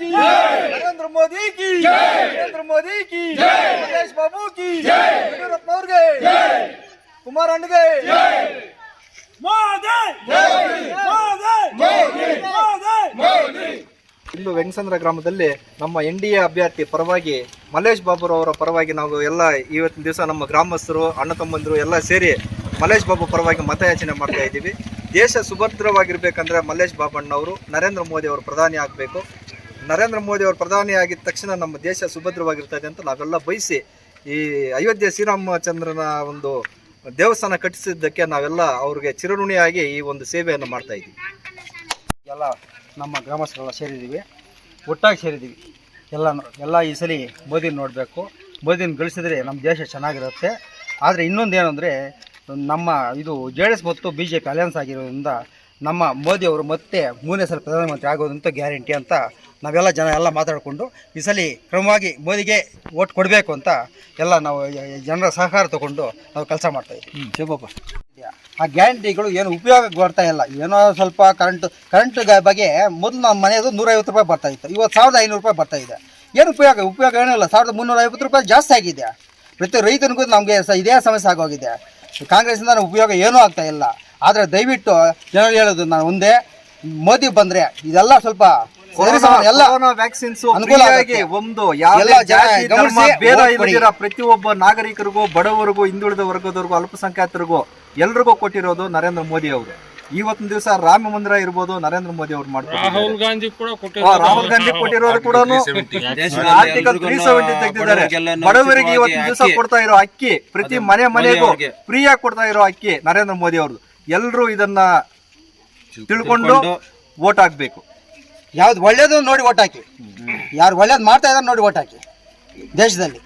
ನರೇಂದ್ರ ಮೋದಿ ಕಿ ನರೇಂದ್ರ ಮೋದಿ ಕಿ ಮಹೇಶ್ ಬಾಬು ಕಿ ಯಡಿಯೂರಪ್ಪ ಅವ್ರಿಗೆ ಕುಮಾರ್ ಅಣ್ಣಗೆ ಇಂದು ವೆಂಕಸಂದ್ರ ಗ್ರಾಮದಲ್ಲಿ ನಮ್ಮ ಎನ್ ಡಿ ಎ ಅಭ್ಯರ್ಥಿ ಪರವಾಗಿ ಮಲೇಶ್ ಬಾಬು ಅವರ ಪರವಾಗಿ ನಾವು ಎಲ್ಲ ಇವತ್ತಿನ ದಿವಸ ನಮ್ಮ ಗ್ರಾಮಸ್ಥರು ಅಣ್ಣ ತಮ್ಮಂದಿರು ಎಲ್ಲ ಸೇರಿ ಮಲೇಶ್ ಬಾಬು ಪರವಾಗಿ ಮತಯಾಚನೆ ಮಾಡ್ತಾ ಇದ್ದೀವಿ. ದೇಶ ಸುಭದ್ರವಾಗಿರ್ಬೇಕಂದ್ರೆ ಮಲ್ಲೇಶ್ ಬಾಬಣ್ಣವರು ನರೇಂದ್ರ ಮೋದಿ ಅವರು ಪ್ರಧಾನಿ ಆಗಬೇಕು. ನರೇಂದ್ರ ಮೋದಿ ಅವರು ಪ್ರಧಾನಿ ಆಗಿದ ತಕ್ಷಣ ನಮ್ಮ ದೇಶ ಸುಭದ್ರವಾಗಿರ್ತದೆ ಅಂತ ನಾವೆಲ್ಲ ಬಯಸಿ ಈ ಅಯೋಧ್ಯೆ ಶ್ರೀರಾಮಚಂದ್ರನ ಒಂದು ದೇವಸ್ಥಾನ ಕಟ್ಟಿಸಿದ್ದಕ್ಕೆ ನಾವೆಲ್ಲ ಅವ್ರಿಗೆ ಚಿರಋಣಿಯಾಗಿ ಈ ಒಂದು ಸೇವೆಯನ್ನು ಮಾಡ್ತಾ ಇದ್ದೀವಿ. ಎಲ್ಲ ನಮ್ಮ ಗ್ರಾಮಸ್ಥರೆಲ್ಲ ಸೇರಿದ್ದೀವಿ. ಒಟ್ಟಾಗಿ ಸೇರಿದ್ದೀವಿ. ಎಲ್ಲ ಎಲ್ಲ ಈ ಸಲ ಮೋದಿನ ನೋಡಬೇಕು. ಮೋದಿನ ಗಳಿಸಿದ್ರೆ ನಮ್ಮ ದೇಶ ಚೆನ್ನಾಗಿರುತ್ತೆ. ಆದರೆ ಇನ್ನೊಂದು ಏನಂದರೆ ನಮ್ಮ ಇದು ಜೆ ಎಸ್ ಮತ್ತು ಬಿ ಜೆ ಪಿ ಅಲಯನ್ಸ್ ಆಗಿರೋದ್ರಿಂದ ನಮ್ಮ ಮೋದಿಯವರು ಮತ್ತೆ ಮೂರನೇ ಸಲ ಪ್ರಧಾನಮಂತ್ರಿ ಆಗೋದಂತ ಗ್ಯಾರಂಟಿ ಅಂತ ನಾವೆಲ್ಲ ಜನ ಎಲ್ಲ ಮಾತಾಡಿಕೊಂಡು ಈ ಸಲ ಕ್ರಮವಾಗಿ ಮೋದಿಗೆ ಓಟ್ ಕೊಡಬೇಕು ಅಂತ ಎಲ್ಲ ನಾವು ಜನರ ಸಹಕಾರ ತಗೊಂಡು ನಾವು ಕೆಲಸ ಮಾಡ್ತಾಯಿದ್ದೀವಿ ಶಿವಪ್ಪ ಆ ಗ್ಯಾರಂಟಿಗಳು ಏನು ಉಪಯೋಗ ಬರ್ತಾ ಇಲ್ಲ. ಏನೋ ಸ್ವಲ್ಪ ಕರೆಂಟ್ ಕರೆಂಟ್ ಬಗ್ಗೆ ಮೊದಲು ನಮ್ಮ ಮನೆಯದು ನೂರೈವತ್ತು ರೂಪಾಯಿ ಬರ್ತಾ ಇತ್ತು. ಇವತ್ತು ಸಾವಿರದ ಐನೂರು ರೂಪಾಯಿ ಬರ್ತಾ ಇದೆ. ಏನು ಉಪಯೋಗ? ಉಪಯೋಗ ಏನಿಲ್ಲ ಸಾವಿರದ ಮುನ್ನೂರ ಐವತ್ತು ರೂಪಾಯಿ ಜಾಸ್ತಿ ಆಗಿದೆ. ಪ್ರತಿ ರೈತನಿಗೂ ನಮಗೆ ಇದೇ ಸಮಸ್ಯೆ ಆಗೋಗಿದೆ. ಕಾಂಗ್ರೆಸ್ಸಿಂದ ಉಪಯೋಗ ಏನೂ ಆಗ್ತಾ ಇಲ್ಲ. ಆದರೆ ದಯವಿಟ್ಟು ಜನರು ಹೇಳೋದು ನಾನು ಒಂದೇ ಮೋದಿ ಬಂದ್ರೆ ಇದೆಲ್ಲ ಸ್ವಲ್ಪ ಎಲ್ಲ ವ್ಯಾಕ್ಸಿನ್ಸ್. ಒಂದು ಯಾವ. ಇಲ್ಲದಿರ ಪ್ರತಿಯೊಬ್ಬ ನಾಗರಿಕರಿಗೂ ಬಡವರಿಗೂ ಹಿಂದುಳಿದ ವರ್ಗದವರಿಗೂ ಅಲ್ಪಸಂಖ್ಯಾತರಿಗೂ ಎಲ್ರಿಗೂ ಕೊಟ್ಟಿರೋದು ನರೇಂದ್ರ ಮೋದಿ ಅವರು. ಇವತ್ತಿನ ದಿವಸ ರಾಮ ಮಂದಿರ ಇರ್ಬೋದು ನರೇಂದ್ರ ಮೋದಿ ಅವರು ಮಾಡ್ತಾರೆ ರಾಹುಲ್ ಗಾಂಧಿ ಕೂಡ ರಾಹುಲ್ ಗಾಂಧಿ ಕೊಟ್ಟಿರೋದು ಕೂಡ ಆರ್ಟಿಕಲ್ ತ್ರೀ ಸೆವೆಂಟಿ ತೆಗೆದಿದ್ದಾರೆ. ಬಡವರಿಗೆ ಇವತ್ತಿನ ದಿವಸ ಕೊಡ್ತಾ ಇರೋ ಅಕ್ಕಿ ಪ್ರತಿ ಮನೆ ಮನೆಗೂ ಫ್ರೀಯಾಗಿ ಕೊಡ್ತಾ ಇರೋ ಅಕ್ಕಿ ನರೇಂದ್ರ ಮೋದಿ ಅವ್ರದ್ದು. ಎಲ್ಲರೂ ಇದನ್ನ ತಿಳ್ಕೊಂಡು ಓಟ್ ಹಾಕ್ಬೇಕು. ಯಾವ್ದು ಒಳ್ಳೇದು ನೋಡಿ ಓಟ್ ಹಾಕಿ. ಯಾರು ಒಳ್ಳೇದು ಮಾಡ್ತಾ ಇದ್ದಾರೆ ನೋಡಿ ಓಟ್ ಹಾಕಿ. ದೇಶದಲ್ಲಿ.